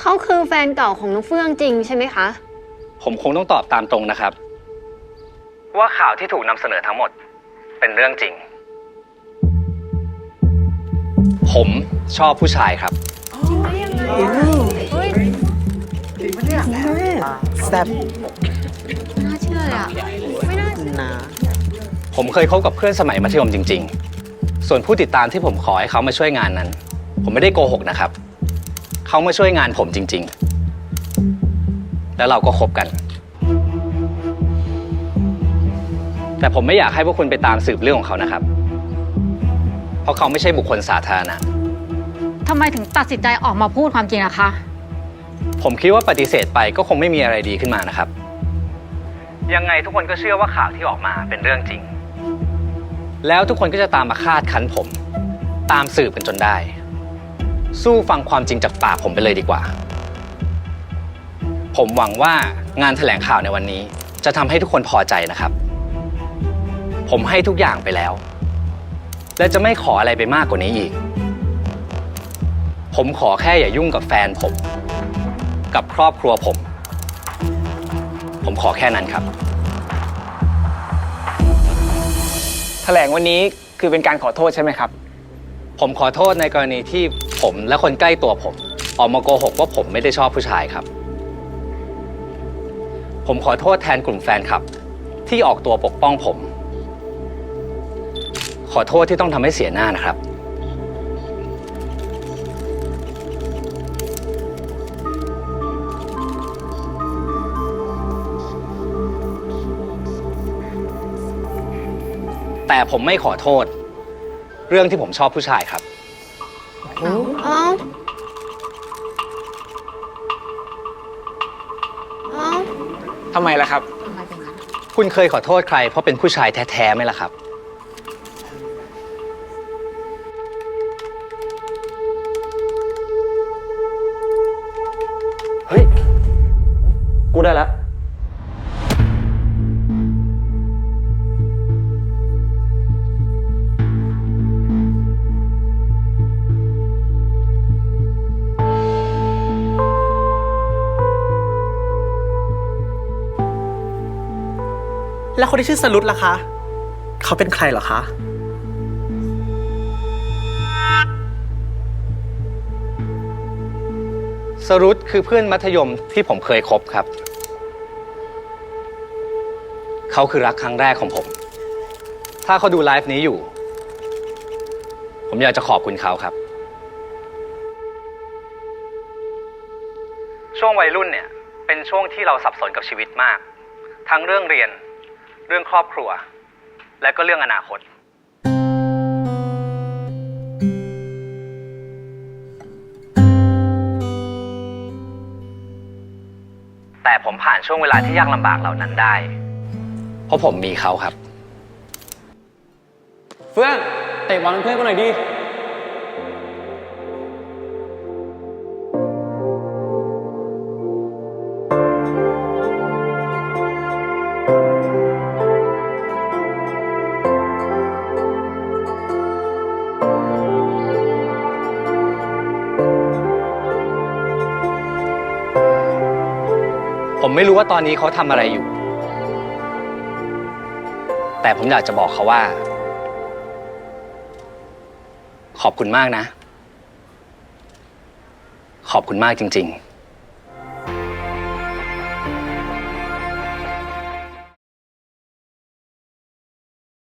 เขาคือแฟนเก่าของน้องเฟื่องจริงใช่ไหมคะ ผมคงต้องตอบตามตรงนะครับ ว่าข่าวที่ถูกนำเสนอทั้งหมด เป็นเรื่องจริง ผมชอบผู้ชายครับ แซ่บน่าเชื่อเลยอะไม่น่านะผมเคยคบกับเพื่อนสมัยมัธยมจริง ๆ ส่วนผู้ติดตามที่ผมขอให้เขามาช่วยงานนั้น ผมไม่ได้โกหกนะครับ เขามาช่วยงานผมจริง ๆ แล้วเราก็คบกัน แต่ผมไม่อยากให้พวกคุณไปตามสืบเรื่องของเขานะครับ เพราะเขาไม่ใช่บุคคลสาธารณะ ทำไมถึงตัดสินใจออกมาพูดความจริงอะคะ ผมคิดว่าปฏิเสธไปก็คงไม่มีอะไรดีขึ้นมานะครับ ยังไงทุกคนก็เชื่อว่าข่าวที่ออกมาเป็นเรื่องจริง แล้วทุกคนก็จะตามมาคาดคั้นผม ตามสืบกันจนได้ สู้ฟังความจริงจากปากผมไปเลยดีกว่า ผมหวังว่างานแถลงข่าวในวันนี้ จะทำให้ทุกคนพอใจนะครับ ผมให้ทุกอย่างไปแล้ว และจะไม่ขออะไรไปมากกว่านี้อีก ผมขอแค่อย่ายุ่งกับแฟนผม กับครอบครัวผม ผมขอแค่นั้นครับ แถลงวันนี้คือเป็นการขอโทษใช่ไหมครับ ผมขอโทษในกรณีที่ผมและคนใกล้ตัวผม ออกมาโกหกว่าผมไม่ได้ชอบผู้ชายครับ ผมขอโทษแทนกลุ่มแฟนคลับ ที่ออกตัวปกป้องผม ขอโทษที่ต้องทำให้เสียหน้านะครับ แต่ผมไม่ขอโทษ เรื่องที่ผมชอบผู้ชายครับเอ้าเอ้าทำไมล่ะครับ คุณเคยขอโทษใคร เพราะเป็นผู้ชายแท้ๆไหมล่ะครับ เฮ้ย กูได้แล้ว แล้วคนที่ชื่อสรุตล่ะคะ เขาเป็นใครเหรอคะ สรุตคือเพื่อนมัธยมที่ผมเคยคบครับ เขาคือรักครั้งแรกของผม ถ้าเขาดูไลฟ์นี้อยู่ ผมอยากจะขอบคุณเขาครับ ช่วงวัยรุ่นเนี่ย เป็นช่วงที่เราสับสนกับชีวิตมาก ทั้งเรื่องเรียน เรื่องครอบครัว และก็เรื่องอนาคต แต่ผมผ่านช่วงเวลาที่ยากลำบากเหล่านั้นได้ เพราะผมมีเขาครับ เฟื่องเตะบอลเป็นเพื่อนกูหน่อยดิ ผมไม่รู้ว่าตอนนี้เขาทำอะไรอยู่ แต่ผมอยากจะบอกเขาว่า ขอบคุณมากนะ ขอบคุณมากจริง ๆ